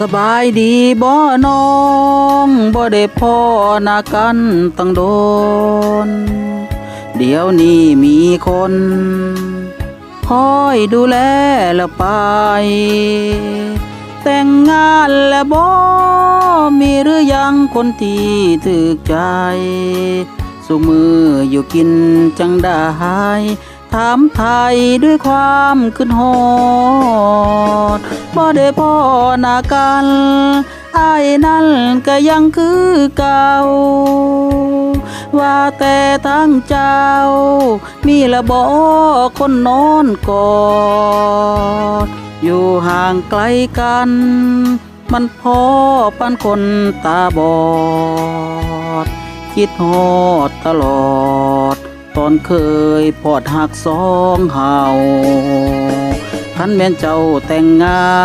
สบายดีบ่น้องบ่ได้พ่อหนากันตั้งโดน เดี๋ยวนี้มีคน คอยดูแลแล้วไป แต่งงานแล้วบ่มีหรือยังคนที่ถึกใจ สุมืออยู่กินจังได้ ถามไทยด้วยความขึ้นฮอดบ่ได้พ่อนากันไอายนั่นก็ยังคือเก่า ว่าแต่ทั้งเจ้า มีละบ่คนนอนกอด อยู่ห่างไกลกัน มันพอปันคนตาบอด คิดฮอดตลอด ตอนเคยพอดหักสองเฮาพันแม่นเจ้าแต่งงา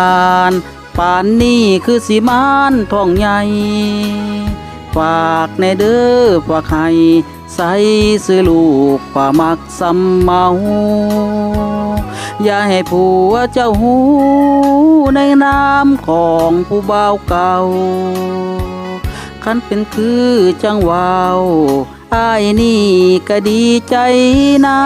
นป่านนี้คือสีมานทองใหญ่ ฝากในเด้อฝากให้ใส่ซื้อลูกฝ่ามักสำเมา อย่าให้ผัวเจ้าหูในน้ำของผู้บ่าวเก่า คันเป็นคือจังวาวอายนี่ก็ดีใจน้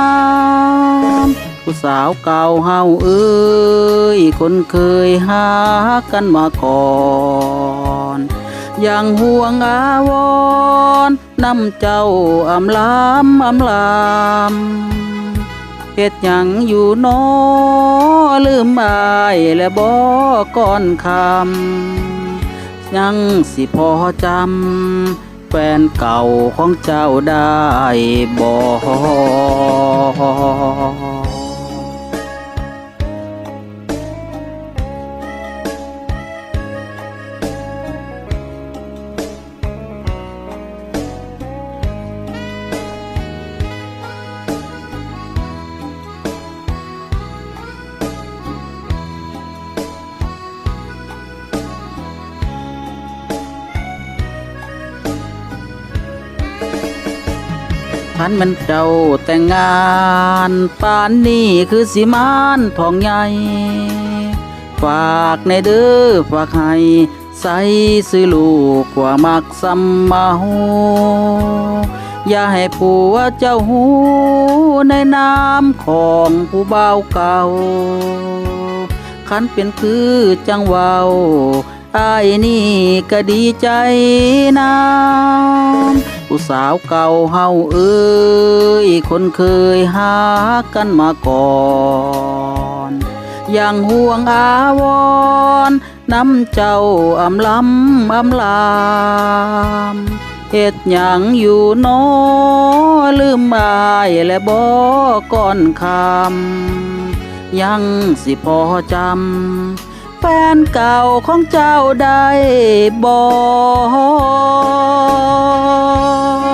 ำผู้สาวเก่าเฮาเอ้ย คนเคยหากันมาก่อนยังห่วงอาวรนำเจ้าอำลามอำลามเฮ็ดหยังอยู่นอลืมอายและบ่ก่อนคำ ยังสิพอจำแฟนเก่าของเจ้าได้บ่ พันมันเจ้าแต่งงานปานนี้คือสิมานทองใหญ่ ฝากในเด้อฝากให้ใส่ซื้อลูกกว่ามักซ้ำเมาอย่าให้ผัวเจ้าหูในน้ำของผู้เบ่าเก่าคันเป็นคือจังเวาวอายนี่ก็ดีใจน้ำ ผู้สาวเก่าเฮาเอ้ย คนเคยหากันมาก่อนยังห่วงอาวรน้ำเจ้าอำลำอำลามเฮ็ดหยังอยู่นอลืมอายและบ่ก่อนคำยังสิพอจำ แฟนเก่าของเจ้าได้บอก